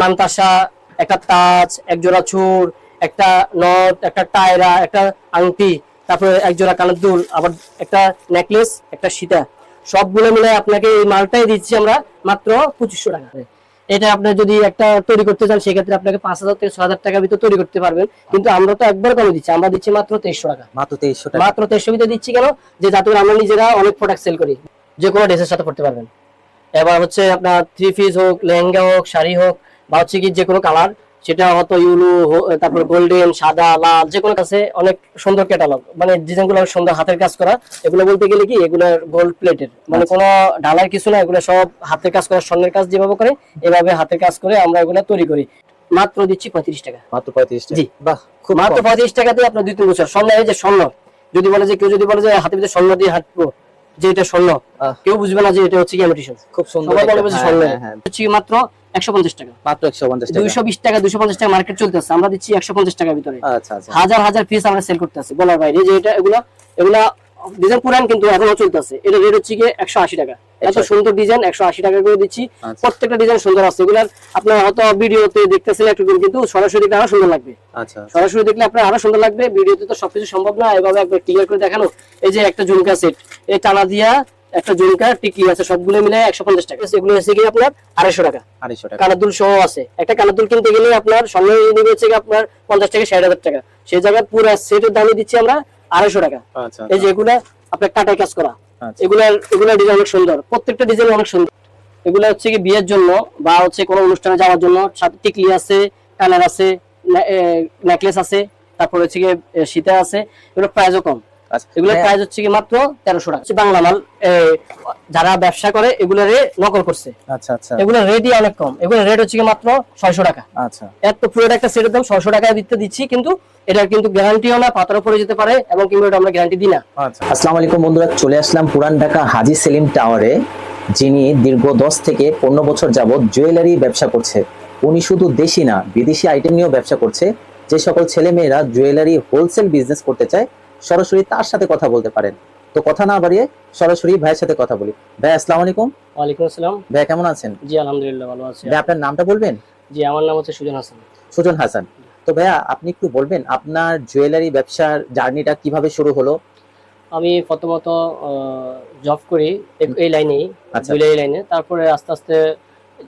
মানতাসা একটা তাজ এক জোড়া চুর একটা নট একটা টায়রা একটা আংটি তারপরে এক জোড়া কানের দুল আবার একটা নেকলেস একটা সীতা। সবগুলো মিলে আপনাকে এই মালটাই দিচ্ছি আমরা মাত্র পঁচিশশো টাকা। এটা আপনি যদি একটা তৈরি করতে চান সেক্ষেত্রে আপনাকে পাঁচ হাজার থেকে ছ হাজার টাকার ভিতরে তৈরি করতে পারবেন। কিন্তু আমরা তো একবার কমে দিচ্ছি আমরা দিচ্ছি মাত্র তেইশশো টাকা। মাত্র তেইশশো টাকা। মাত্র তেইশশো ভিতরে দিচ্ছি কেন? যে যাতে আমরা নিজেরা অনেক প্রোডাক্ট সেল করি। যে কোনো ড্রেসের সাথে করতে পারবেন। এবার হচ্ছে আপনার থ্রি পিস হোক লেহেঙ্গা হোক শাড়ি হোক বা হচ্ছে কি যে কোনো কালার সেটা হয়তো ইউলু তারপর গোল্ডেন সাদা লাল যে কোনো কাছে অনেক সুন্দর ক্যাটালগ মানে ডিজাইনগুলো অনেক সুন্দর হাতের কাজ করা এগুলো বলতে গেলে কি এগুলো গোল্ড প্লেটের মানে কোনো ঢালাই কিছু না এগুলো সব হাতের কাজ করা স্বর্ণের কাজ যেভাবে করে এভাবে হাতের কাজ করে আমরা এগুলো তৈরি করি। মাত্র দিচ্ছি পঁয়ত্রিশ টাকা। মাত্র পঁয়ত্রিশ টাকা। জি। বাহ খুব মাত্র। পঁয়ত্রিশ টাকাতে আপনার দুই তিন বছর। স্বর্ণ এই যে স্বর্ণ যদি বলে যে কেউ যদি বলে যে হাতে ভিতরে স্বর্ণ দিয়ে হাঁটবো যে এটা স্বর্ণ কেউ বুঝবে না যে এটা হচ্ছে ইমিটেশন খুব সুন্দর সবাই বলবে যে হ্যাঁ, স্বর্ণ। হ্যাঁ, হ্যাঁ। হচ্ছে মাত্র একশো পঞ্চাশ টাকা। মাত্র একশো পঞ্চাশ টাকা। দুইশো বিশ টাকা দুশো পঞ্চাশ টাকা মার্কেট চলতেছে। আমরা দিচ্ছি একশো পঞ্চাশ টাকার ভিতরে। আচ্ছা আচ্ছা। হাজার হাজার পিস আমরা সেল করতেছি বলার বাইরে যে এটা এগুলা এগুলা ডিজাইন পুরান কিন্তু এখনও চলতেছে। এটা রেট হচ্ছে গিয়ে একশো আশি টাকা। এত সুন্দর ডিজাইন একশো আশি টাকা করে দিচ্ছি। আচ্ছা। প্রত্যেকটা ডিজাইন সুন্দর আছে। এগুলার আপনার হয়তো ভিডিওতে দেখতেছিলেন একটু কিন্তু সরাসরি দেখলে আরও সুন্দর লাগবে। আচ্ছা। সরাসরি দেখলে আপনার আরও সুন্দর লাগবে। ভিডিওতে তো সবকিছু সম্ভব না এভাবে একবার ক্লিয়ার করে দেখানো। এই যে একটা ঝুমকা সেট এই টানা দিয়া একটা ঝুমকা টিকলি আছে সবগুলো মিলে একশো পঞ্চাশ টাকা। এগুলো হচ্ছে কি আপনার আড়াইশো টাকা। আড়াইশো টাকা। কানের দুল সহ আছে। একটা কানের কিনতে গেলে আপনার সঙ্গে নিবে হচ্ছে আপনার পঞ্চাশ থেকে ষাট হাজার টাকা। সেই জায়গায় পুরো সেটের দামে দিচ্ছি আমরা আড়াইশো টাকা। আচ্ছা এই যে এগুলা আপনার কাটাই কাজ করা। আচ্ছা। এগুলার এগুলা ডিজাইন অনেক সুন্দর। প্রত্যেকটা ডিজাইন অনেক সুন্দর। এগুলা হচ্ছে বিয়ের জন্য বা হচ্ছে কোনো অনুষ্ঠানে যাওয়ার জন্য টিকলি আছে আছে নেকলেস আছে, তারপর হচ্ছে কি সীতা আছে এগুলো প্রাইজও কম। আচ্ছা এগুলোর হ্যাঁ, প্রাইস হচ্ছে কি মাত্র তেরোশো টাকা। বাংলা মাল যারা ব্যবসা করে এগুলোর নকল করছে। আচ্ছা আচ্ছা। এগুলোর রেটই অনেক কম। এগুলোর রেট হচ্ছে কি মাত্র ছয়শো টাকা। আচ্ছা। এত পুরো একটা সেটের দাম ছয়শো টাকায় দিতে দিচ্ছি কিন্তু এটার কিন্তু গ্যারান্টিও না পড়ে যেতে পারে এবং কিন্তু এটা আমরা গ্যারান্টি দিই না। আচ্ছা। আসসালামু আলাইকুম বন্ধুরা চলে আসলাম পুরান ঢাকা হাজি সেলিম টাওয়ারে যিনি দীর্ঘ দশ থেকে পনেরো বছর যাবত জুয়েলারি ব্যবসা করছে। উনি শুধু দেশি না বিদেশি আইটেম নিয়েও ব্যবসা করছে। যে সকল ছেলে মেয়েরা জুয়েলারি হোলসেল বিজনেস করতে চায় সরাসরি তার সাথে কথা বলতে পারেন। তো কথা না বাড়িয়ে সরাসরি ভাইয়ের সাথে কথা বলি। ভাই আসসালামু আলাইকুম। ওয়ালাইকুম আসসালাম। ভাই কেমন আছেন? জি আলহামদুলিল্লাহ ভালো আছি। ভাই আপনার নামটা বলবেন? জি আমার নাম হচ্ছে সুজন হাসান। সুজন হাসান। তো ভাইয়া আপনি একটু বলবেন আপনার জুয়েলারি ব্যবসার জার্নিটা কীভাবে শুরু হলো? আমি প্রথমত জব করি এই- লাইনেই আচ্ছা। জুয়েলারি লাইনে। তারপরে আস্তে আস্তে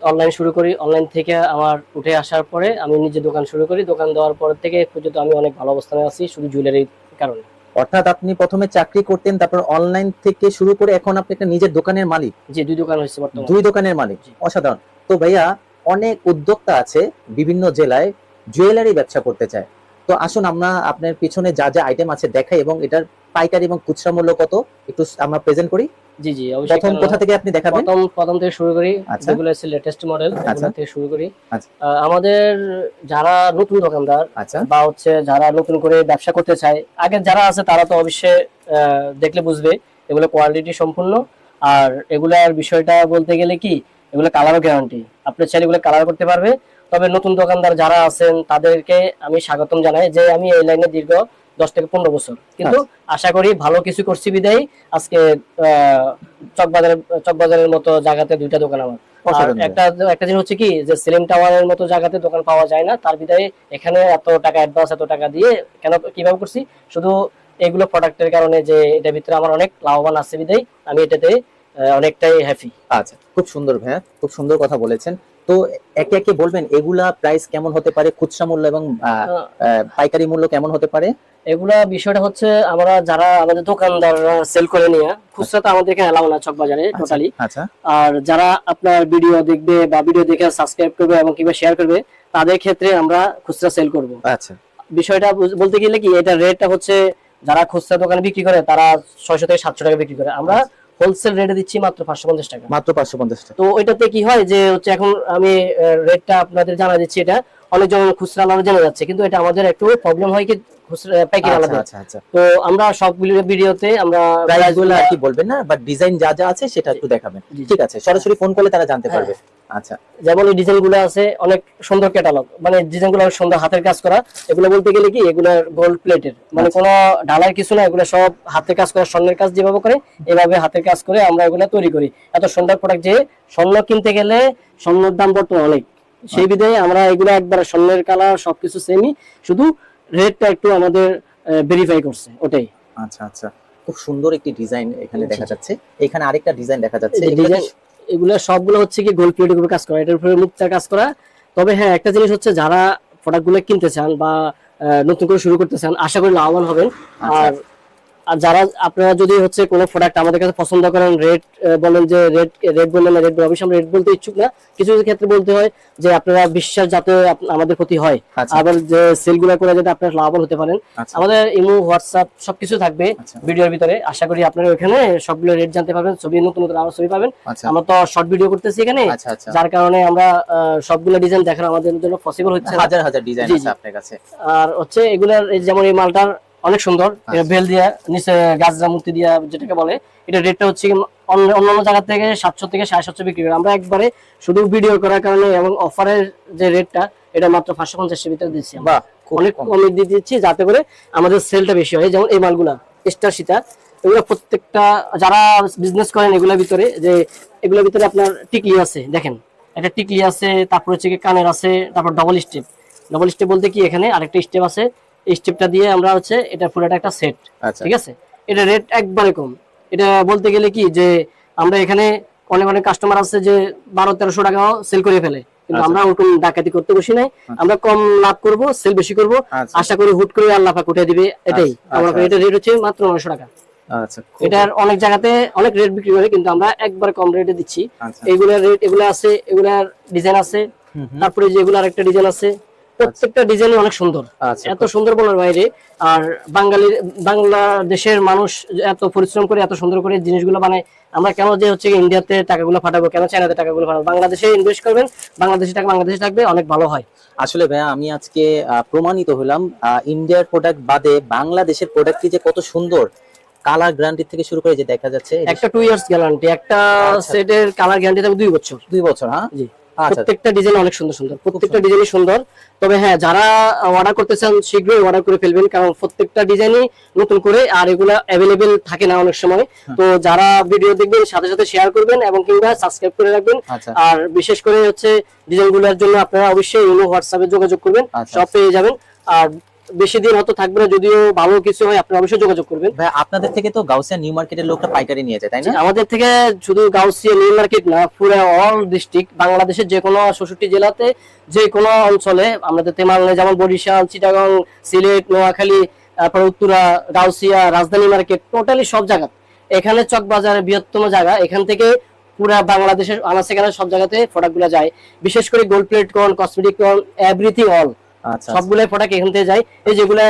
অনলাইন শুরু করি। অনলাইন থেকে আমার উঠে আসার পরে আমি নিজে দোকান শুরু করি। দোকান দেওয়ার পর থেকে পর্যন্ত আমি অনেক ভালো অবস্থানে আছি শুধু জুয়েলারির কারণে। অর্থাৎ আপনি প্রথমে চাকরি করতেন তারপর অনলাইন থেকে শুরু করে এখন আপনি একটা নিজের দোকানের মালিক। যে দুই দোকান হয়েছে বর্তমানে। দুই দোকানের মালিক অসাধারণ। তো ভাইয়া অনেক উদ্যোক্তা আছে বিভিন্ন জেলায় জুয়েলারি ব্যবসা করতে চায়। তো আসুন আমরা আপনার পিছনে যা যা আইটেম আছে দেখাই এবং এটার পাইকারি এবং খুচরা মূল্য কত? একটু আমরা প্রেজেন্ট করি। জি জি অবশ্যই প্রথম কোথা থেকে আপনি দেখাবেন? প্রথম প্রথম থেকে শুরু করি। আচ্ছা। যেগুলো হচ্ছে লেটেস্ট মডেল আচ্ছা। থেকে শুরু করি। আচ্ছা। আমাদের যারা নতুন দোকানদার আচ্ছা। বা হচ্ছে যারা নতুন করে ব্যবসা করতে চায় আগে যারা আছে তারা তো অবশ্যই দেখলে বুঝবে এগুলো কোয়ালিটি সম্পূর্ণ। আর এগুলার বিষয়টা বলতে গেলে কি? এগুলো কালারও গ্যারান্টি আপনি চাইলে এগুলো কালার করতে পারবে। তবে নতুন দোকানদার যারা আছেন তাদেরকে আমি স্বাগতম জানাই যে আমি এই লাইনে দীর্ঘ দশ থেকে পনেরো বছর। কিন্তু আশা করি ভালো কিছু করছি বিদায়। আজকে চকবাজারের চকবাজারের মতো জায়গাতে দুইটা দোকান আমার। একটা একটা জিনিস হচ্ছে কি যে সেলিম টাওয়ারের মতো জায়গাতে দোকান পাওয়া যায় না তার বিদায় এখানে এত টাকা অ্যাডভান্স এত টাকা দিয়ে কেন কীভাবে করছি? শুধু এগুলো প্রোডাক্টের কারণে যে এটার ভিতরে আমার অনেক লাভবান আছে বিদায় আমি এটাতে অনেকটাই হ্যাপি আচ্ছা খুব সুন্দর ভাইয়া খুব সুন্দর কথা বলেছেন। তো একে একে বলবেন এগুলা প্রাইস কেমন হতে পারে? খুচরা মূল্য এবং আহ, পাইকারি মূল্য কেমন হতে পারে? এগুলা বিষয়টা হচ্ছে আমরা যারা আমাদের দোকানদার সেল করে নিয়ে খুচরা তো আমাদের এখানে এলাও না চক বাজারে টোটালি আচ্ছা। আর যারা আপনার ভিডিও দেখবে বা ভিডিও দেখে সাবস্ক্রাইব করবে এবং কিংবা শেয়ার করবে তাদের ক্ষেত্রে আমরা খুচরা সেল করব। আচ্ছা। বিষয়টা বলতে গেলে কি এটা রেটটা হচ্ছে যারা খুচরা দোকানে বিক্রি করে তারা ছয়শো থেকে সাতশো টাকা বিক্রি করে। আমরা হোলসেল রেটে দিচ্ছি মাত্র পাঁচশো পঞ্চাশ টাকা। মাত্র পাঁচশো পঞ্চাশ টাকা। তো ওইটাতে কি হয় যে হচ্ছে এখন আমি রেটটা আপনাদের জানা দিচ্ছি এটা। অনেকজন খুচরা আলাদা জানা যাচ্ছে কিন্তু এটা আমাদের একটু প্রবলেম হয় কি খুচরা পাইকারি আচ্ছা আলাদা। আচ্ছা আচ্ছা। তো আমরা সবগুলো ভিডিওতে আমরা প্রাইস আর কি বলবেন না বাট ডিজাইন যা যা আছে সেটা একটু দেখাবেন। ঠিক আছে সরাসরি ফোন করলে তারা জানতে। পারবে। আচ্ছা। যেমন এই ডিজাইন আছে অনেক সুন্দর ক্যাটালগ মানে ডিজাইন অনেক সুন্দর হাতের কাজ করা। এগুলো বলতে গেলে কি এগুলো গোল্ড প্লেটের মানে আচ্ছা। কোনো ঢালাই কিছু না এগুলো সব হাতের কাজ করা স্বর্ণের কাজ যেভাবে করে এভাবে হাতের কাজ করে আমরা এগুলো তৈরি করি। এত সুন্দর প্রোডাক্ট যে স্বর্ণ কিনতে গেলে স্বর্ণের দাম বর্তমানে অনেক। সেই বিধায় আমরা এগুলো একবার স্বর্ণের কালার সবকিছু সেমই শুধু রেটটা একটু আমাদের ভেরিফাই করছে ওটাই। আচ্ছা আচ্ছা। খুব সুন্দর একটি ডিজাইন এখানে আচ্ছা। দেখা যাচ্ছে। এখানে আরেকটা ডিজাইন দেখা যাচ্ছে। এগুলো সবগুলো হচ্ছে কি গোল্ড প্লেটের উপরে কাজ করা। এটার উপরে মুক্তার কাজ করা। তবে হ্যাঁ একটা জিনিস হচ্ছে যারা প্রোডাক্টগুলো কিনতে চান বা নতুন করে শুরু করতে চান আশা করি লাভবান হবেন। আচ্ছা। আর যারা আপনারা যদি হচ্ছে কোনো প্রোডাক্ট আমাদের কাছে পছন্দ করেন রেট বলেন যে রেট রেট বললেন রেট অবশ্যই আমরা রেট বলতে ইচ্ছুক না। কিছু কিছু ক্ষেত্রে বলতে হয় যে আপনারা বিশ্বাস যাতে আমাদের প্রতি হয়। আচ্ছা। আবার যে সেলগুলো করে যাতে আপনারা লাভবান হতে পারেন। আচ্ছা। আমাদের ইমো হোয়াটসঅ্যাপ সবকিছু থাকবে আচ্ছা। ভিডিওর ভিতরে। আশা করি আপনারা ওখানে সবগুলো রেট জানতে পারবেন ছবি নতুন নতুন আরও ছবি পাবেন। আমরা তো শর্ট ভিডিও করতেছি এখানে। যার কারণে আমরা সবগুলো ডিজাইন দেখানো আমাদের জন্য পসিবল হচ্ছে হাজার হাজার ডিজাইন আছে। আপনার কাছে। আর হচ্ছে এগুলার যেমন এই মালটার অনেক সুন্দর। আচ্ছা। বেল দিয়া নিচে গাছরা মূর্তি দিয়া যেটাকে বলে এটা রেটটা হচ্ছে অন্যান্য জায়গা থেকে সাতশো থেকে সাড়ে সাতশো বিক্রি করে। আমরা একবারে শুধু ভিডিও করার কারণে এবং অফারের যে রেটটা এটা মাত্র পাঁচশো পঞ্চাশের ভিতরে দিচ্ছি আমরা। অনেক কমে। দিয়ে দিচ্ছি যাতে করে আমাদের সেলটা বেশি হয়। যেমন এই মালগুলা স্টার সীতা এগুলো প্রত্যেকটা যারা বিজনেস করেন এগুলোর ভিতরে যে এগুলোর ভিতরে আপনার টিকলি আছে দেখেন। একটা টিকলি আছে তারপর হচ্ছে কানের আছে তারপর ডবল স্টেপ ডবল স্টেপ বলতে কি এখানে আরেকটা স্টেপ আছে স্টেপটা দিয়ে আমরা হচ্ছে এটা পুরোটা একটা সেট আচ্ছা। ঠিক আছে? এটা রেট একবারে কম। এটা বলতে গেলে কি যে আমরা এখানে অনেক অনেক কাস্টমার আছে যে বারো তেরোশো টাকাও সেল করে ফেলে। কিন্তু আচ্ছা। আমরা ওরকম ডাকাতি করতে বসি নাই। আমরা কম লাভ করব সেল বেশি করব। আচ্ছা। আশা করি হুট করে আল্লাহ পাক উঠে দিবে এটাই। আমরা এটা রেট হচ্ছে মাত্র নয়শো টাকা। এটার অনেক জায়গাতে অনেক রেট বিক্রি করে কিন্তু আমরা একবার কম রেটে দিচ্ছি। এগুলার রেট এগুলো আছে এগুলার ডিজাইন আছে। তারপরে যে এগুলো আরেকটা ডিজাইন আছে প্রত্যেকটা ডিজাইন অনেক সুন্দর। আচ্ছা এত সুন্দর বলার বাইরে আর বাঙালির বাংলাদেশের মানুষ এত পরিশ্রম করে এত সুন্দর করে জিনিসগুলো বানায়। আমরা কেন যে হচ্ছে ইন্ডিয়াতে টাকাগুলো ফাটাবো কেন চায়নাতে টাকাগুলো ফাটাবো? বাংলাদেশে ইনভেস্ট করবেন বাংলাদেশি টাকা বাংলাদেশে থাকবে অনেক ভালো হয়। আসলে ভাইয়া আমি আজকে প্রমাণিত হলাম ইন্ডিয়ার প্রোডাক্ট বাদে বাংলাদেশের প্রোডাক্টটি যে কত সুন্দর কালার গ্যারান্টি থেকে শুরু করে যে দেখা যাচ্ছে একটা টু ইয়ার্স গ্যারান্টি একটা আচ্ছা। সেটের কালার গ্যারান্টি থাকবে দুই বছর। দুই বছর হ্যাঁ? জি। আচ্ছা প্রত্যেকটা ডিজাইন অনেক সুন্দর সুন্দর। প্রত্যেকটা ডিজাইনই সুন্দর। তবে হ্যাঁ যারা অর্ডার করতে চান শীঘ্রই অর্ডার করে ফেলবেন কারণ প্রত্যেকটা ডিজাইনই নতুন করে আর এগুলো অ্যাভেলেবেল থাকে না অনেক সময়। তো যারা ভিডিও দেখবেন সাথে সাথে শেয়ার করবেন এবং কিংবা সাবস্ক্রাইব করে রাখবেন। আচ্ছা। আর বিশেষ করে হচ্ছে ডিজাইনগুলোর জন্য আপনারা অবশ্যই ইউনো হোয়াটসঅ্যাপে যোগাযোগ করবেন আচ্ছা, সব পেয়ে যাবেন। আর বেশি দিন হয়তো থাকবে না যদিও ভালো কিছু হয় আপনি অবশ্যই যোগাযোগ করবেন। ভাই আপনাদের থেকে তো গাউসিয়া নিউ মার্কেটের লোকটা পাইকারি নিয়ে যায় তাই না? আমাদের থেকে শুধু গাউসিয়া নিউ মার্কেট না পুরো অল ডিস্ট্রিক্ট বাংলাদেশের যে কোনো ষষ্ঠটি জেলাতে যে কোনো অঞ্চলে আমাদের তেমালে যেমন বরিশাল চিটাগং সিলেট নোয়াখালী তারপর উত্তরা গাউসিয়া রাজধানী মার্কেট টোটালি সব জায়গা এখানে চকবাজারের বৃহত্তম জায়গা এখান থেকে পুরা বাংলাদেশের আনাচে কানাচে সব জায়গাতে প্রোডাক্টগুলো যায়। বিশেষ করে গোল্ড প্লেট কন কসমেটিক কন এভরিথিং অল আচ্ছা সবগুলো প্রোডাক্ট এখান থেকে যায়। এই যেগুলো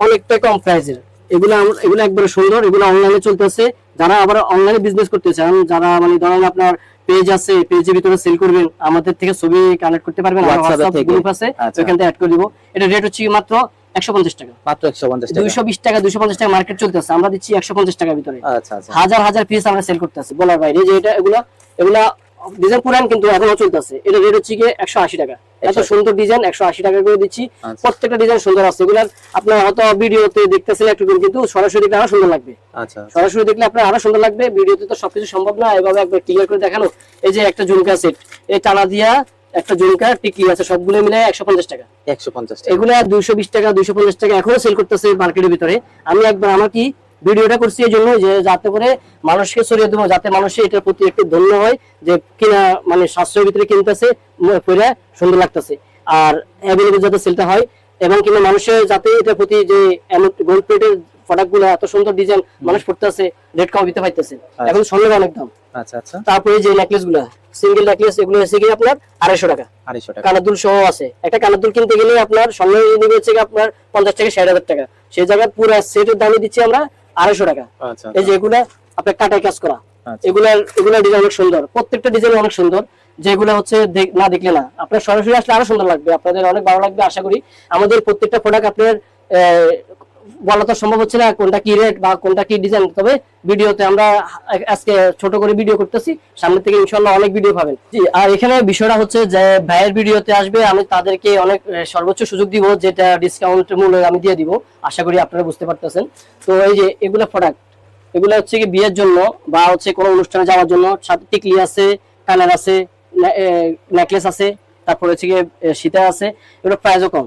অনেকটা কম প্রাইসের এগুলো এগুলো একবারে সুন্দর এগুলো অনলাইনে চলতেছে। যারা আবার অনলাইনে বিজনেস করতে চান যারা মানে ধরেন আপনার পেজ আছে পেজের ভিতরে সেল করবেন আমাদের থেকে ছবি কানেক্ট করতে পারবেন WhatsApp হোয়াটসঅ্যাপ গ্রুপ আছে আচ্ছা। ওখান থেকে অ্যাড করে দিব। এটা রেট হচ্ছে মাত্র একশো পঞ্চাশ টাকা। মাত্র একশো পঞ্চাশ টাকা। দুইশো বিশ টাকা দুইশো পঞ্চাশ টাকা মার্কেট চলতেছে। আমরা দিচ্ছি একশো পঞ্চাশ টাকার ভিতরে। আচ্ছা আচ্ছা। হাজার হাজার পিস আমরা সেল করতেছি। বলার বাইরে যে এটা এগুলা এগুলা ডিজাইন কিন্তু এখনও চলতেছে। এটা রেট হচ্ছে গিয়ে একশো আশি টাকা। এত সুন্দর ডিজাইন একশো আশি টাকা করে দিচ্ছি। আচ্ছা। প্রত্যেকটা ডিজাইন সুন্দর আছে। আপনার হয়তো ভিডিওতে দেখতেছিলেন একটু কিন্তু সরাসরি দেখলে আরও সুন্দর লাগবে। আচ্ছা। সরাসরি দেখলে আপনার আরও সুন্দর লাগবে। ভিডিওতে তো সবকিছু সম্ভব না এভাবে একবার ক্লিয়ার করে দেখানো। এই যে একটা ঝুমকা সেট এই টানা দিয়া একটা ঝুমকা টিকলি আছে সবগুলো মিলে একশো পঞ্চাশ টাকা। একশো পঞ্চাশ টাকা। এগুলা দুইশো বিশ টাকা দুইশো পঞ্চাশ টাকা এখনও সেল করতেছে মার্কেটের ভিতরে। আমি একবার আমার কি ভিডিওটা করছি এই জন্য যে যাতে করে মানুষকে ছড়িয়ে দেবো যাতে মানুষের এটার প্রতি একটু ধন্য হয় যে কিনা মানে সাশ্রয়ের ভিতরে কিনতেছে পরে সুন্দর লাগতেছে। আর অ্যাভেলেবল যাতে সেলটা হয় এবং কিনা মানুষের যাতে এটার প্রতি যে গোল্ড প্লেটের প্রোডাক্টগুলো এত সুন্দর ডিজাইন মানুষ পড়তেছে রেট কম দিতে পাইতেছে এখন স্বর্ণের অনেক দাম। আচ্ছা আচ্ছা। তারপরে যে নেকলেসগুলা সিঙ্গেল নেকলেস এগুলো এসে গিয়ে আপনার আড়াইশো টাকা। আড়াইশো টাকা। কানের দুল সহ আছে। একটা কানের দুল কিনতে গেলে আপনার নিবে হচ্ছে আপনার পঞ্চাশ থেকে ষাট হাজার টাকা। সেই জায়গায় পুরো সেটের দামে দিচ্ছি আমরা আড়াইশো টাকা। আচ্ছা এই যে এগুলা আপনার কাটাই কাজ করা। এগুলা এগুলার এগুলা ডিজাইন অনেক সুন্দর। প্রত্যেকটা ডিজাইন অনেক সুন্দর। যেগুলা হচ্ছে না দেখলে না। আপনার সরাসরি আসলে আরও সুন্দর লাগবে। আপনাদের অনেক ভালো লাগবে আশা করি। আমাদের প্রত্যেকটা প্রোডাক্ট আপনার আহ, বলা তো সম্ভব হচ্ছে না কোনটা কি রেট বা কোনটা কি ডিজাইন তবে ভিডিওতে আমরা আজকে ছোট করে ভিডিও করতেছি। সামনে থেকে ইনশাল্লাহ অনেক ভিডিও পাবেন। জি আর এখানে বিষয়টা হচ্ছে যে ভাইয়ের ভিডিওতে আসবে আমি তাদেরকে অনেক সর্বোচ্চ সুযোগ দিব যেটা ডিসকাউন্ট মূল্যে আমি দিয়ে দিব। আশা করি আপনারা বুঝতে পারতেছেন। তো এই যে এগুলো প্রোডাক্ট এগুলো হচ্ছে কি বিয়ের জন্য বা হচ্ছে কোনো অনুষ্ঠানে যাওয়ার জন্য টিকলি আছে কানের আছে নেকলেস আছে তারপরে হচ্ছে এ, সীতা আছে এগুলো প্রাইসও কম।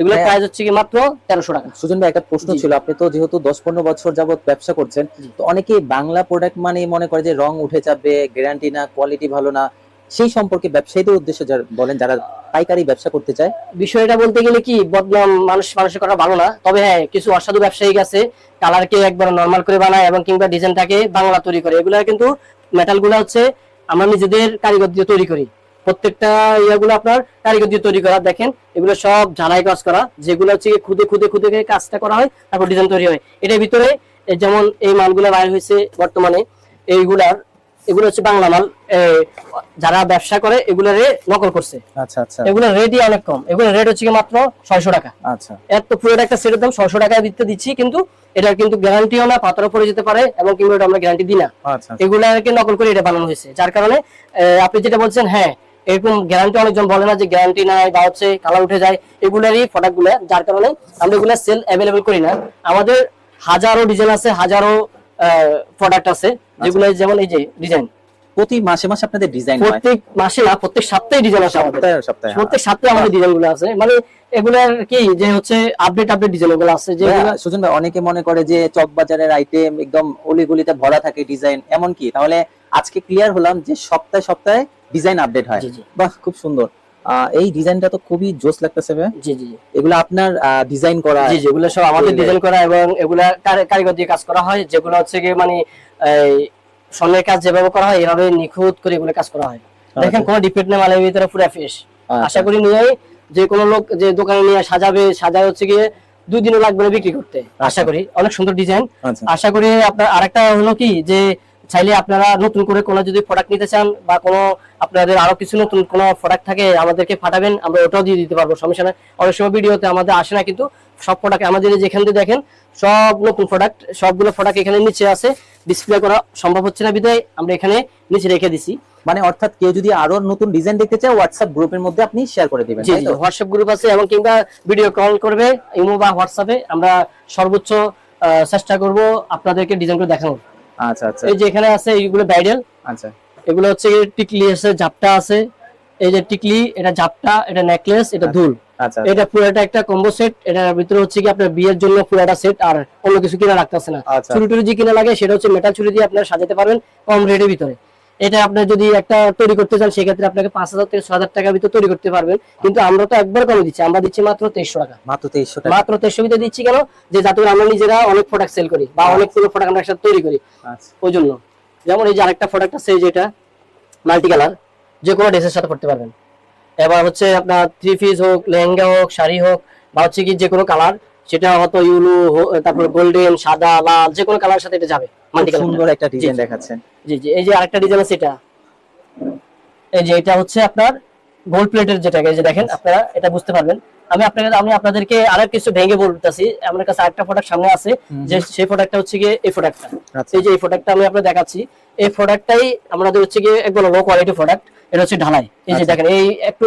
এগুলো ভাইয়া, প্রাইস হচ্ছে কি মাত্র তেরোশো টাকা। সুজন ভাই একটা প্রশ্ন ছিল আপনি তো যেহেতু দশ পনেরো বছর যাবত ব্যবসা করছেন তো অনেকেই বাংলা প্রোডাক্ট মানে মনে করে যে রং উঠে যাবে গ্যারান্টি না কোয়ালিটি ভালো না। সেই সম্পর্কে ব্যবসায়ীদের উদ্দেশ্যে যারা বলেন যারা পাইকারি ব্যবসা করতে চায়। বিষয়টা বলতে গেলে কি বদনাম মানুষ মানুষের করা ভালো না। তবে হ্যাঁ কিছু অসাধু ব্যবসায়িক আছে কালারকে একবার নর্মাল করে বানায় এবং কিংবা ডিজাইনটাকে বাংলা তৈরি করে। এগুলা কিন্তু মেটালগুলা হচ্ছে আমরা নিজেদের কারিগর দিয়ে তৈরি করি। প্রত্যেকটা ইয়াগুলো আপনার কারিগর দিয়ে তৈরি করা। দেখেন এগুলো সব ঝালাই কাজ করা যেগুলো হচ্ছে খুদে খুদে খুদে কাজটা করা হয় তারপর ডিজাইন তৈরি হয়। এটার ভিতরে যেমন এই মালগুলো বাইর হয়েছে বর্তমানে এইগুলার এগুলো হচ্ছে বাংলা মাল যারা ব্যবসা করে এগুলারে নকল করছে। আচ্ছা আচ্ছা। এগুলোর রেটই অনেক কম। এগুলোর রেট হচ্ছে মাত্র ছয়শো টাকা। আচ্ছা। এত পুরো একটা সেটের দাম ছয়শো টাকায় দিতে দিচ্ছি কিন্তু এটার কিন্তু গ্যারান্টিও না পাথরও পড়ে যেতে পারে এবং কিংবা এটা আমরা গ্যারান্টি দিই না। আচ্ছা এগুলাকে নকল করে এটা বানানো হয়েছে। যার কারণে আপনি যেটা বলছেন হ্যাঁ এরকম গ্যারান্টি অনেকজন বলে না যে গ্যারান্টি নাই বা হচ্ছে কালার উঠে যায় এগুলারই প্রোডাক্টগুলা যার কারণে আমরা এগুলা সেল অ্যাভেলেবল করি না। আমাদের হাজারো ডিজাইন আছে হাজারো প্রোডাক্ট আছে যেগুলো যেমন এই যে ডিজাইন প্রতি মাসে মাসে আপনাদের ডিজাইন হয়? প্রত্যেক মাসে না প্রত্যেক সপ্তাহে ডিজাইন আছে আমাদের। সপ্তাহে প্রত্যেক সপ্তাহে আমাদের ডিজাইনগুলো আছে। মানে এগুলার কি যে হচ্ছে আপডেট আপডেট ডিজাইনগুলো আছে যে সুজন ভাই অনেকে মনে করে যে চক বাজারের আইটেম একদম অলিগলিতে ভরা থাকে ডিজাইন এমন কি তাহলে আজকে ক্লিয়ার হলাম যে সপ্তাহে সপ্তাহে ডিজাইন আপডেট হয়। বাহ খুব সুন্দর। এই ডিজাইনটা তো খুবই জোস লাগতেছে জি জি। এগুলো আপনার ডিজাইন করা জি যেগুলো সব আমাদের ডিজাইন করা এবং এগুলা কারিগর দিয়ে কাজ করা হয় যেগুলো হচ্ছে কি মানে এই স্বর্ণের কাজ যেভাবে করা হয় এভাবে নিখুঁত করে এগুলো কাজ করা হয়। দেখেন কোনো ডিফেক্ট নেই মালের ভিতরে পুরো ফ্রেশ আচ্ছা। আশা করি নিয়ে যে কোনো লোক যে দোকানে নিয়ে সাজাবে সাজায় হচ্ছে গিয়ে দুই দিনও লাগবে না বিক্রি করতে। আশা আচ্ছা। করি। অনেক সুন্দর ডিজাইন আচ্ছা। আশা করি আপনার আরেকটা হলো কি যে চাইলে আপনারা নতুন করে কোনো যদি প্রোডাক্ট নিতে চান বা কোনো আপনাদের আরও কিছু নতুন কোনো প্রোডাক্ট থাকে আমাদেরকে পাঠাবেন আমরা ওটাও দিয়ে দিতে পারব সমস্যা নাই। অনেক সময় ভিডিওতে আমাদের আসে না কিন্তু সব প্রোডাক্ট আমাদের যেখান থেকে দেখেন সব নতুন প্রোডাক্ট সবগুলো প্রোডাক্ট এখানে নিচে আছে ডিসপ্লে করা সম্ভব হচ্ছে না বিধায় আমরা এখানে নিচে রেখে দিছি। মানে অর্থাৎ কেউ যদি আরও নতুন ডিজাইন দেখতে চায় হোয়াটসঅ্যাপ গ্রুপের মধ্যে আপনি শেয়ার করে দিবেন জি? হোয়াটসঅ্যাপ গ্রুপ আছে এবং কিংবা ভিডিও কল করবে ইমো বা হোয়াটসঅ্যাপে আমরা সর্বোচ্চ আহ, চেষ্টা করব আপনাদেরকে ডিজাইন করে দেখানোর। আচ্ছা আচ্ছা। এই যে এখানে আছে এইগুলো ব্রাইডাল। আচ্ছা। এগুলো হচ্ছে টিকলি আছে ঝাপটা আছে। এই যে টিকলি এটা ঝাপটা এটা নেকলেস এটা দুল আচ্ছা এটা পুরোটা একটা কম্বো সেট এটার ভিতরে হচ্ছে কি আপনার বিয়ের জন্য পুরোটা সেট আর অন্য কিছু কিনা রাখতেছে না। আচ্ছা। চুরি টুরি যে কিনা লাগে সেটা হচ্ছে মেটাল চুরি দিয়ে আপনার সাজাতে পারবেন কম রেটের ভিতরে। এটা আপনার যদি একটা তৈরি করতে চান সেক্ষেত্রে আপনাকে পাঁচ হাজার থেকে ছ হাজার টাকার ভিতরে তৈরি করতে পারবেন। কিন্তু আমরা তো একবার কমে দিচ্ছি আমরা দিচ্ছি মাত্র তেইশশো টাকা। মাত্র তেইশশো টাকা। মাত্র তেইশশো ভিতরে দিচ্ছি কেন? যে যাতে আমরা নিজেরা অনেক প্রোডাক্ট সেল করি বা অনেক প্রোডাক্ট আমরা একসাথে তৈরি করি। আচ্ছা। ওই জন্য। যেমন এই যে আরেকটা প্রোডাক্ট আছে যেটা মাল্টি কালার যে কোনো ড্রেসের সাথে পড়তে পারবেন। এবার হচ্ছে আপনার থ্রি পিস হোক লেহেঙ্গা হোক শাড়ি হোক বা হচ্ছে কি যে কোনো কালার সেটা হয়তো ইউলু তারপর গোল্ডেন সাদা লাল যে কোনো কালার সাথে এটা যাবে মাল্টি কালার সুন্দর একটা ডিজাইন দেখাচ্ছেন জি। জি এই যে আরেকটা ডিজাইন আছে এটা। এই যে এটা হচ্ছে আপনার গোল্ড প্লেটের যেটা এই যে দেখেন আপনারা এটা বুঝতে পারবেন। আমি আপনাকে আমি আপনাদেরকে আরেক কিছু ভেঙে বলতেছি। আমার কাছে আরেকটা প্রোডাক্ট সামনে আছে যে সেই প্রোডাক্টটা হচ্ছে গিয়ে এই প্রোডাক্টটা আচ্ছা। এই যে এই প্রোডাক্টটা আমি আপনাদের দেখাচ্ছি। এই প্রোডাক্টটাই আমাদের হচ্ছে গিয়ে একদম লো কোয়ালিটি প্রোডাক্ট এটা হচ্ছে ঢালাই। এই যে আচ্ছা। দেখেন এই একটু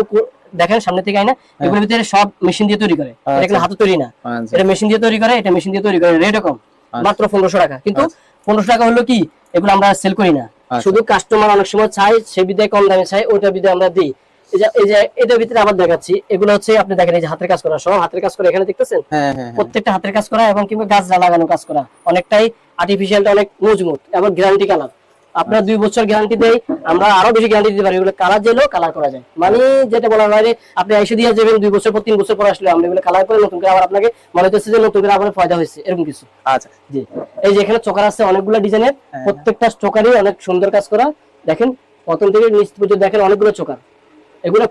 দেখেন সামনে থেকে আইনা এগুলোর ভিতরে সব মেশিন দিয়ে তৈরি করে। এটা কিন্তু আচ্ছা। হাতে তৈরি না। আচ্ছা। এটা মেশিন দিয়ে তৈরি করে এটা মেশিন দিয়ে তৈরি করে রেট কম। মাত্র পনেরোশো টাকা। কিন্তু। পনেরোশো টাকা হলো কি এগুলো আমরা সেল করি না। শুধু কাস্টমার অনেক সময় চাই সে বিদায় কম দামে চাই ওইটা বিদায় আমরা দিই। এই যে এই যে এটার ভিতরে আবার দেখাচ্ছি। এগুলো হচ্ছে আপনি দেখেন এই যে হাতের কাজ করা সব হাতের কাজ করা এখানে দেখতেছেন? হ্যাঁ হ্যাঁ হ্যাঁ। প্রত্যেকটা হাতের কাজ করা এবং কিংবা গাছরা লাগানো কাজ করা। অনেকটাই আর্টিফিশিয়ালটা অনেক মজবুত এবং গ্যারান্টি কালার আপনার দুই বছর গ্যারান্টি দেয় আমরা আরও বেশি গ্যারান্টি দিতে পারি। এগুলো কালার যেলেও কালার করা যায়। মানে যেটা বলা হয় আপনি এসে দিয়ে যাবেন দুই বছর পর তিন বছর পর আসলে আমরা এগুলো কালার করে নতুন করে আবার আপনাকে মনে হচ্ছে যে নতুন করে আবার ফায়দা হয়েছে এরকম কিছু। আচ্ছা। জি। এই যে এখানে চোকার আছে অনেকগুলো ডিজাইনের হ্যাঁ। প্রত্যেকটা চোকারই অনেক সুন্দর কাজ করা। দেখেন প্রথম থেকে নিচ পর্যন্ত দেখেন অনেকগুলো চোকার। এগুলো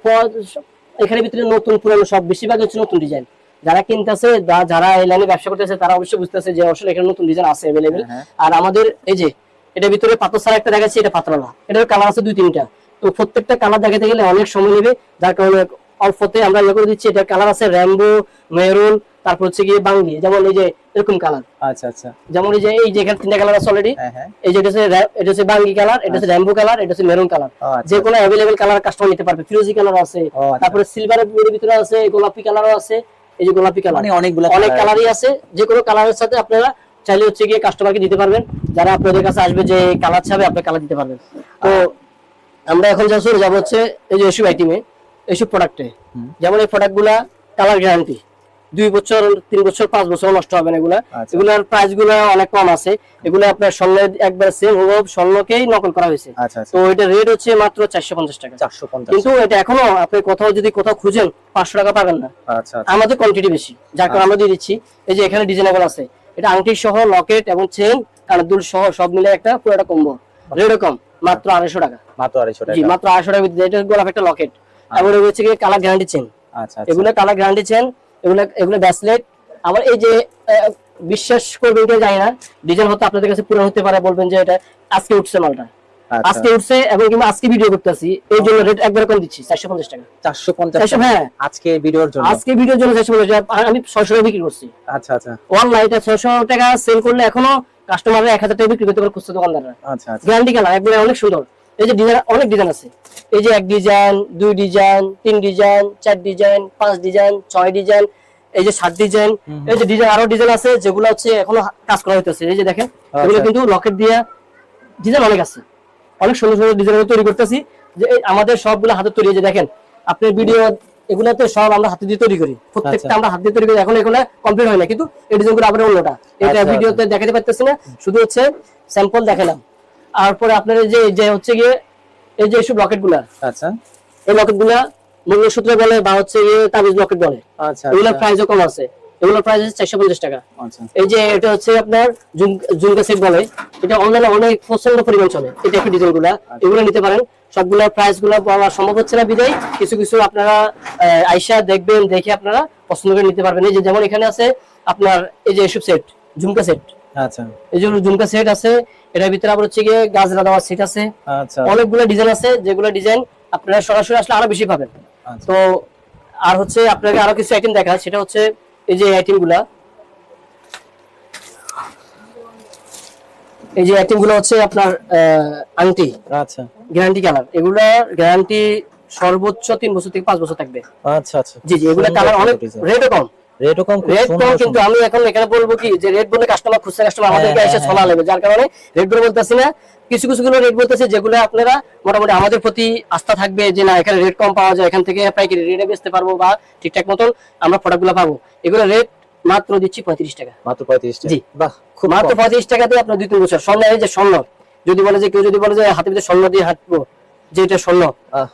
এখানে ভিতরে নতুন পুরানো সব বেশিরভাগ হচ্ছে নতুন ডিজাইন। যারা কিনতেছে যারা এই লাইনে ব্যবসা করতেছে তারা অবশ্যই বুঝতেছে যে আসলে এখানে নতুন ডিজাইন আছে অ্যাভেলেবেল হ্যাঁ। আর আমাদের এই যে এটার ভিতরে পাথর ছাড়া একটা দেখাচ্ছি এটা পাতলা এটার কালার আছে দুই তিনটা। তো প্রত্যেকটা কালার দেখাতে গেলে অনেক সময় নেবে। যার কারণে অল্পতে আমরা ইয়ে করে দিচ্ছি এটার কালার আছে র্যাম্বো মেরুন তারপর হচ্ছে গিয়ে বাঙ্গি যেমন এই যে এরকম কালার আচ্ছা আচ্ছা। যেমন এই যে এই যে এখানে তিনটা কালার আছে অলরেডি হ্যাঁ হ্যাঁ। এই যে এটা হচ্ছে এটা হচ্ছে বাঙ্গি কালার এটা হচ্ছে র্যাম্বো কালার এটা হচ্ছে মেরুন কালার যে কোনো অ্যাভেলেবেল কালার কাস্টমার নিতে পারবে। ফিরোজি কালার আছে আচ্ছা। তারপরে সিলভারের ভিতরে আছে গোলাপি কালারও আছে এই যে গোলাপি কালার মানে অনেকগুলো অনেক কালারই আছে। যে কোনো কালারের সাথে আপনারা চাইলে হচ্ছে গিয়ে কাস্টমারকে দিতে পারবেন। যারা আপনাদের কাছে আসবে যে কালার চাবে আপনি কালার দিতে পারবেন। তো আমরা এখন যা চলে যাব হচ্ছে এই যে এসব আইটেমে এইসব প্রোডাক্টে যেমন এই প্রোডাক্টগুলা কালার গ্যারান্টি দুই বছর তিন বছর পাঁচ বছর নষ্ট হবে না এগুলা। আচ্ছা। এগুলার প্রাইসগুলা অনেক কম আছে। এগুলো আপনার স্বর্ণ একবার সেম হুবহু স্বর্ণকেই নকল করা হয়েছে। আচ্ছা আচ্ছা। তো এটা রেট হচ্ছে মাত্র চারশো পঞ্চাশ টাকা। চারশো পঞ্চাশ। কিন্তু এটা এখনও আপনি কোথাও যদি কোথাও খুঁজেন পাঁচশো টাকা পাবেন না। আমাদের কোয়ান্টিটি বেশি। যার কারণে আমরা দিয়ে দিচ্ছি। এই যে এখানে ডিজাইনেবল আছে। এটা আংটি সহ লকেট এবং চেন কানের দুল সহ সব মিলে একটা পুরো একটা কম্বো এরকম মাত্র আড়াইশো টাকা। মাত্র আড়াইশো জি টাকা মাত্র আড়াইশো টাকা ভিতরে এটা গোলাপ একটা লকেট। এবং রয়েছে গিয়ে কালার গ্যারান্টি চেন আচ্ছা আচ্ছা। এগুলো কালার গ্যারান্টি চেন এগুলো এগুলো ব্যাসলেট আবার এই যে বিশ্বাস করবেন কি জানি না। ডিজাইন হতে আপনাদের কাছে পুরো হতে পারে বলবেন যে এটা আজকে উঠছে মালটা। আচ্ছা আজকে উঠছে এবং কিংবা আজকে ভিডিও করতেছি এই জন্য রেট একবার কম দিচ্ছি চারশো পঞ্চাশ টাকা। চারশো পঞ্চাশ চারশো হ্যাঁ। আজকে ভিডিওর জন্য? আজকে ভিডিওর জন্য চারশো পঞ্চাশ টাকা। আর আমি ছয়শো টাকা বিক্রি করছি। আচ্ছা আচ্ছা। অনলাইন এটা ছয়শো টাকা সেল করলে এখনও কাস্টমাররা এক হাজার টাকা বিক্রি করতে পারে খুচরা দোকানদাররা। আচ্ছা আচ্ছা। গ্যারান্টি কালার একবারে অনেক সুন্দর। এই যে ডিজাইন অনেক ডিজাইন আছে। এই যে এক ডিজাইন দুই ডিজাইন তিন ডিজাইন চার ডিজাইন পাঁচ ডিজাইন ছয় ডিজাইন এই যে সাত ডিজাইন এই যে ডিজাইন আরও ডিজাইন আছে যেগুলো হচ্ছে এখনও কাজ করা হইতেছে। এই যে দেখেন এগুলো কিন্তু লকেট দিয়ে ডিজাইন অনেক আছে। অনেক সুন্দর সুন্দর ডিজাইন তৈরি করতেছি। যে আমাদের সবগুলো হাতে তৈরি যে দেখেন আপনার ভিডিও এগুলাতে সব আমরা হাতে দিয়ে তৈরি করি। প্রত্যেকটা আচ্ছা। আমরা হাত দিয়ে তৈরি করি। এখন এগুলো কমপ্লিট হয় না কিন্তু এই ডিজাইনগুলো আবার অন্যটা। এটা আচ্ছা, ভিডিওতে দেখাতে পারতেছি না শুধু হচ্ছে স্যাম্পল দেখালাম। তারপরে আপনার এই যে যে হচ্ছে গিয়ে এই যে এইসব লকেটগুলা। আচ্ছা। এই লকেটগুলা মঙ্গলসূত্র বলে বা হচ্ছে গিয়ে তাবিজ লকেট বলে। আচ্ছা এগুলোর প্রাইসও কম আছে। এগুলোর প্রাইস হচ্ছে চারশো পঞ্চাশ টাকা। আচ্ছা। এই যে এটা হচ্ছে আপনার জুমকা সেট বলে এটা অনলাইনে অনেক প্রচণ্ড পরিমাণ চলে। এটা একটু ডিজাইনগুলা এগুলো নিতে পারেন। সবগুলোর প্রাইসগুলো বলা সম্ভব হচ্ছে না বিদায়। কিছু কিছু আপনারা আইসা দেখবেন দেখে আপনারা পছন্দ করে নিতে পারবেন। এই যে যেমন এখানে আছে আপনার এই যে এসব সেট ঝুমকা সেট আচ্ছা। এই যে ঝুমকা সেট আছে এটার ভিতরে আবার হচ্ছে গিয়ে গাজরা দেওয়া সেট আছে। আচ্ছা। অনেকগুলো ডিজাইন আছে যেগুলো ডিজাইন আপনারা সরাসরি আসলে আরও বেশি পাবেন। আচ্ছা। তো আর হচ্ছে আপনাকে আরও কিছু আইটেম দেখা সেটা হচ্ছে এই যে আইটেমগুলা। এই যে আইটেমগুলো হচ্ছে আপনার আংটি আচ্ছা। গ্যারান্টি কালার এগুলা গ্যারান্টি সর্বোচ্চ তিন বছর থেকে পাঁচ বছর থাকবে। আচ্ছা আচ্ছা। জি জি এগুলা কালার অনেক রেটও কম। রেটও কম রেট কম কিন্তু আমি এখন এখানে বলব কি যে রেট বলে কাস্টমার খুচরা কাস্টমার আমাদেরকে হ্যাঁ, এসে হ্যাঁ, ছলা নেবে যার কারণে রেট বলে বলতেছি না কিছু কিছু গুলো রেট বলতেছে যেগুলো আপনারা মোটামুটি আমাদের প্রতি আস্থা থাকবে যে না এখানে রেট কম পাওয়া যায় এখান থেকে পাইকারি রেটে বেচতে পারব বা ঠিকঠাক মতন আমরা প্রোডাক্টগুলো পাবো। এগুলো রেট মাত্র দিচ্ছি পঁয়ত্রিশ টাকা। মাত্র পঁয়ত্রিশ জি। বাহ মাত্র। পঁয়ত্রিশ টাকাতে আপনার দুই তিন বছর। স্বর্ণ এই যে স্বর্ণ যদি বলে যে কেউ যদি বলে যে হাতে ভিতরে স্বর্ণ দিয়ে হাঁটবো যে এটা স্বর্ণ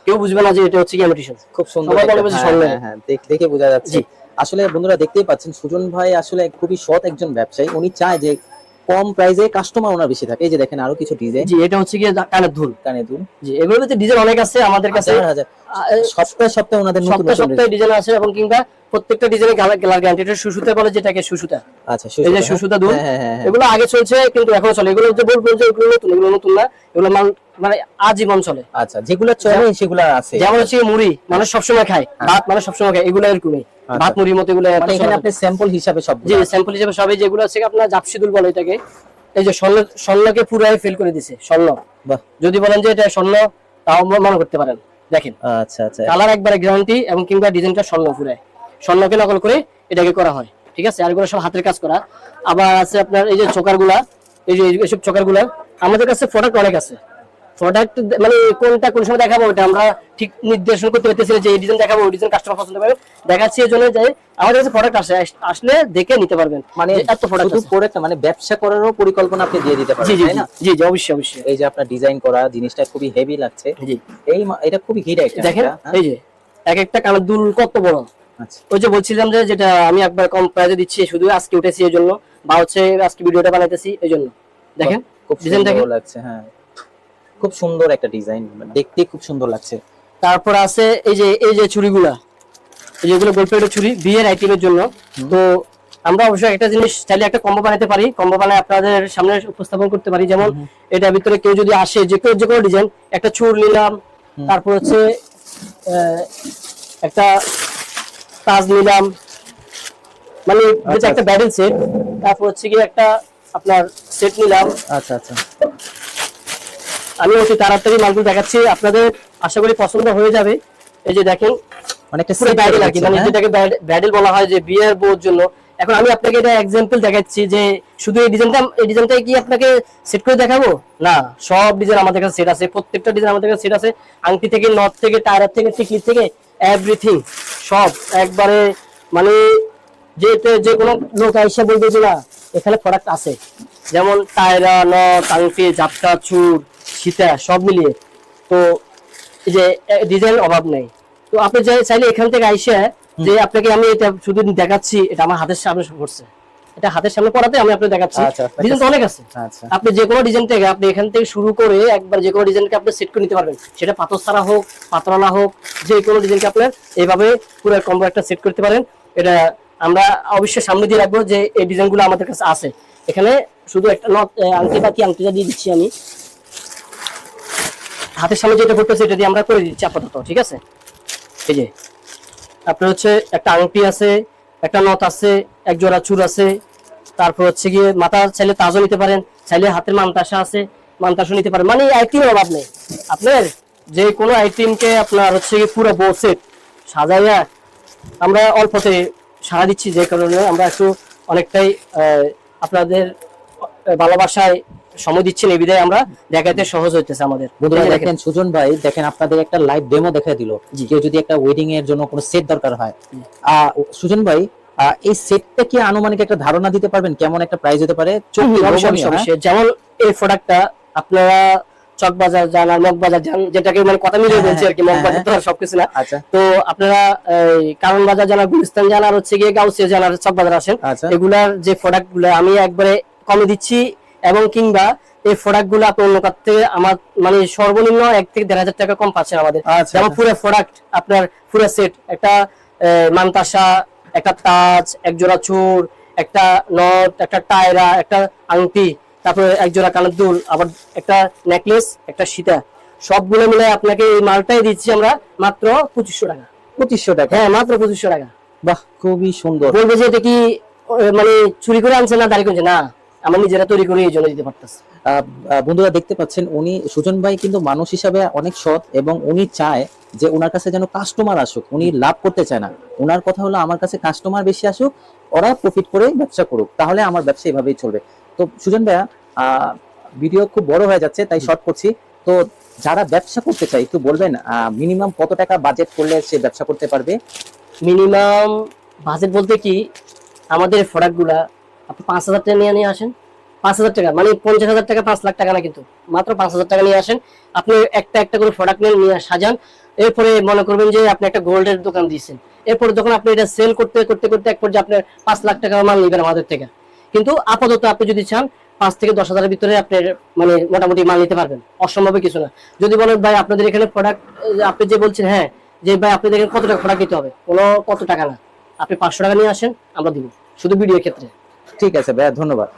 কেউ বুঝবে না যে এটা হচ্ছে কি ইমিটেশন খুব সুন্দর হ্যাঁ, স্বর্ণ। হ্যাঁ, হ্যাঁ, দেখে বোঝা যাচ্ছে। আসলে বন্ধুরা দেখতেই পাচ্ছেন সুজন ভাই আসলে খুবই সৎ একজন ব্যবসায়ী। উনি চায় যে কম প্রাইসে কাস্টমার ওনার বেশি থাকে। এই যে দেখেন আরও কিছু ডিজাইন জি এটা হচ্ছে গিয়ে কানের ধুল কানে দুল। জি এগুলোর ভিতরে ডিজাইন অনেক আছে আমাদের কাছে। সপ্তাহে সপ্তাহে ওনাদের নতুন সপ্তাহে সপ্তাহে ডিজাইন আছে এবং কিংবা প্রত্যেকটা ডিজাইনে কালার গ্যারান্টি। এটা সুসুতা বলে যেটাকে সুসুতা। আচ্ছা এই যে সুসুতা, দুল হ্যাঁ, হ্যাঁ, হ্যাঁ। এগুলো আগে চলছে কিন্তু এখনও চলে। এগুলো যে বলব যে এগুলো নতুন এগুলো নতুন না। এগুলো মাল মানে আজীবন চলে। আচ্ছা যেগুলো চলে সেগুলো আছে। যেমন হচ্ছে মুড়ি মানুষ সবসময় খায়। ভাত মানুষ সবসময় খায়। এগুলো এরকমই। ভাত মুড়ির মতো এগুলো মানে এখানে আপনি স্যাম্পল হিসাবে সব জি স্যাম্পল হিসেবে সবই যেগুলো আছে আপনার জাপসিদুল বলে এটাকে এই যে স্বর্ণ স্বর্ণকে পুরাই ফেল করে দিছে স্বর্ণ। যদি বলেন যে এটা স্বর্ণ তাও মনে করতে পারেন। দেখেন। আচ্ছা আচ্ছা। কালার একবারে গ্যারান্টি এবং কিংবা ডিজাইনটা স্বর্ণ পুরায়। স্বর্ণকে নকল করে এটাকে করা হয়। ঠিক আছে? আর এগুলো সব হাতের কাজ করা। আবার আছে আপনার এই যে চোকারগুলা এই যে এইসব চোকারগুলা আমাদের কাছে প্রোডাক্ট অনেক আছে। প্রোডাক্ট মানে কোনটা কোন সময় দেখাবো ওটা আমরা ঠিক নির্দেশন করতে পারতেছি যে এই ডিজাইন দেখাবো ওই ডিজাইন কাস্টমার পছন্দ করবে। দেখাচ্ছি এই জন্য যে আমাদের কাছে প্রোডাক্ট আসে আসলে দেখে নিতে পারবেন মানে এত প্রোডাক্ট করে মানে ব্যবসা করারও পরিকল্পনা আপনি দিয়ে দিতে তাই না? জি জি অবশ্যই অবশ্যই। এই যে আপনার ডিজাইন করা জিনিসটা খুবই হেভি লাগছে। জি। এই এটা খুবই হিট একটা দেখেন হ্যাঁ? এই যে এক একটা কানের দুল কত বড়? আচ্ছা। ওই যে বলছিলাম যে যেটা আমি একবার কম প্রাইজে দিচ্ছি শুধু আজকে উঠেছি এই জন্য বা হচ্ছে আজকে ভিডিওটা বানাইতেছি এই জন্য। দেখেন খুব ডিজাইন দেখেন। লাগছে হ্যাঁ। খুব সুন্দর একটা ডিজাইন দেখতে খুব সুন্দর লাগছে। তারপর আছে এই যে এই যে চুড়িগুলা যেগুলো গোলপেটের চুড়ি বিয়ের আইটেমের জন্য। তো আমরা অবশ্যই একটা জিনিস চাইলে একটা কম্বো বানাতে পারি। কম্বো বানায় আপনাদের সামনে উপস্থাপন করতে পারি। যেমন এটার ভিতরে কেউ যদি আসে যে কেউ যে কোনো ডিজাইন একটা চুর নিলাম তারপর হচ্ছে একটা তাজ নিলাম মানে যেটা আচ্ছা, একটা ব্যাডেল সেট তারপর হচ্ছে কি একটা আপনার সেট নিলাম। আচ্ছা আচ্ছা। আমি অতি তাড়াতাড়ি মালগুলো দেখাচ্ছি। আপনাদের আশা করি পছন্দ হয়ে যাবে। এই যে দেখেন একটা পুরো ব্যাডেল আর কি মানে হ্যাঁ? যেটাকে ব্যাডেল বলা হয় যে বিয়ের জন্য। এখন আমি আপনাকে এটা দেখাচ্ছি যে শুধু এই ডিজাইনটা এই ডিজাইনটাই কি আপনাকে সেট করে দেখাবো? না সব ডিজাইন আমাদের কাছে সেট আছে প্রত্যেকটা ডিজাইন আমাদের কাছে সেট আছে। আংটি থেকে নথ থেকে টায়ার থেকে টিকলি থেকে এভরিথিং সব। একবারে মানে যে যে কোনো লোক আইসা বলবে যে না এখানে প্রোডাক্ট আছে। যেমন টায়রা নট আংটি জাপটা চুর সীতা সব মিলিয়ে। তো এই যে ডিজাইন অভাব নেই। তো আপনি চাই- চাইলে এখান থেকে আইসে যে আপনাকে আমি এটা শুধু দেখাচ্ছি এটা আমার হাতের সামনে পড়ছে এটা হাতের সামনে পড়াতে আমি আপনাকে দেখাচ্ছি। আচ্ছা, ডিজাইন অনেক আছে। আচ্ছা আপনি যে কোনো ডিজাইন থেকে আপনি এখান থেকে শুরু করে একবার যে কোনো ডিজাইনকে আপনি সেট করে নিতে পারবেন। সেটা পাথর ছাড়া হোক পাতরালা হোক যে কোনো ডিজাইনকে আপনার এইভাবে পুরো কম্বো একটা সেট করতে পারেন। এটা আমরা অবশ্যই সামনে দিয়ে রাখব যে এই ডিজাইনগুলো আমাদের কাছে আছে। এখানে শুধু একটা নট আংটি বাকি আংটিটা দিয়ে দিচ্ছি আমি। হাতের সামনে যেটা করতেছে এটা দিয়ে আমরা করে দিচ্ছি আপাতত, ঠিক আছে? এই যে, আপনার হচ্ছে একটা আংটি আছে, একটা নথ আছে, এক জোড়া চুর আছে, তারপর হচ্ছে গিয়ে মাথা চাইলে তাজও নিতে পারেন, চাইলে হাতের মানতাসা আছে, মানতাসও নিতে পারেন মানে আইটেমের অভাব নেই। আপনার যে কোনো আইটেমকে আপনার হচ্ছে গিয়ে পুরো বো সেট সাজাইয়া আমরা অল্পতে সারা দিচ্ছি, যে কারণে আমরা একটু অনেকটাই আপনাদের ভালোবাসায় সময় দিচ্ছেন এই বিধায় আমরা দেখাতে সহজ হইতেছে আমাদের। বন্ধুরা দেখেন সুজন ভাই দেখেন আপনাদের একটা লাইভ ডেমো দেখাই দিল। কেউ যদি একটা ওয়েডিং এর জন্য কোনো সেট দরকার হয়। সুজন ভাই এই সেটটা কি আনুমানিক একটা ধারণা দিতে পারবেন? কেমন একটা প্রাইস হতে পারে? হ্যাঁ? যেমন এই প্রোডাক্টটা আপনারা চক বাজার যান আর মগ বাজার যান যেটাকে মানে কথা মিলিয়ে বলছি আর কি মগ হ্যাঁ, বাজার তো আর সবকিছু না। আচ্ছা। তো আপনারা কারণ বাজার যান আর গুলিস্তান যান আর হচ্ছে গিয়ে গাউসিয়া যান আর চক বাজার আসেন আচ্ছা। এগুলার যে প্রোডাক্টগুলো আমি একবারে কমে দিচ্ছি এবং কিংবা এই প্রোডাক্টগুলো আপনি অন্য কাছ থেকে আমার মানে সর্বনিম্ন এক থেকে দেড় হাজার টাকা কম পাচ্ছেন আমাদের। আচ্ছা যেমন পুরো প্রোডাক্ট আপনার পুরো সেট একটা মানতাসা একটা তাজ এক জোড়া চুর একটা নট একটা টায়রা একটা আংটি তারপরে এক জোড়া কানের দুল আবার একটা নেকলেস একটা সীতা। সবগুলো মিলে আপনাকে এই মালটাই দিচ্ছি আমরা মাত্র পঁচিশশো টাকা। পঁচিশশো টাকা? হ্যাঁ মাত্র পঁচিশশো টাকা। বাহ খুবই সুন্দর। বলবে যে এটা কি মানে চুরি করে আনছে না দাঁড়িয়ে করছে না। আমরা নিজেরা তৈরি করে এই জন্য দিতে পারতেছি। বন্ধুরা দেখতে পাচ্ছেন উনি সুজন ভাই কিন্তু মানুষ হিসাবে অনেক সৎ এবং উনি চায় যে ওনার কাছে যেন কাস্টমার আসুক। উনি লাভ করতে চায় না। ওনার কথা হলো আমার কাছে কাস্টমার বেশি আসুক ওরা প্রফিট করে ব্যবসা করুক। তাহলে আমার ব্যবসা এভাবেই চলবে। তো সুজন ভাইয়া ভিডিও খুব বড় হয়ে যাচ্ছে তাই শর্ট করছি। তো যারা ব্যবসা করতে চায় একটু বলবেন মিনিমাম কত টাকা বাজেট করলে সে ব্যবসা করতে পারবে? মিনিমাম বাজেট বলতে কি আমাদের প্রোডাক্টগুলা আপনি পাঁচ হাজার টাকা নিয়ে নিয়ে আসেন। পাঁচ হাজার টাকা মানে পঞ্চাশ হাজার টাকা, পাঁচ লাখ টাকা না কিন্তু, মাত্র পাঁচ হাজার টাকা নিয়ে আসেন। আপনি একটা একটা করে প্রোডাক্ট নিয়ে নিয়ে সাজান। এরপরে মনে করবেন যে আপনি একটা গোল্ডের দোকান দিয়েছেন। এরপরে যখন আপনি এটা সেল করতে করতে করতে এক পর্যায়ে আপনার পাঁচ লাখ টাকা মাল নেবেন আমাদের থেকে। কিন্তু আপাতত আপনি যদি চান, পাঁচ থেকে দশ হাজারের ভিতরে আপনি মানে মোটামুটি মাল নিতে পারবেন। অসম্ভব কিছু না। যদি বলেন, ভাই, আপনাদের এখানে প্রোডাক্ট আপনি যে বলছেন হ্যাঁ যে ভাই আপনাদের এখানে কত টাকা প্রোডাক্ট দিতে হবে? কোনো কত টাকা না। আপনি পাঁচশো টাকা নিয়ে আসেন, আমরা দিব। শুধু ভিডিও ক্ষেত্রে। ঠিক আছে ভাইয়া ধন্যবাদ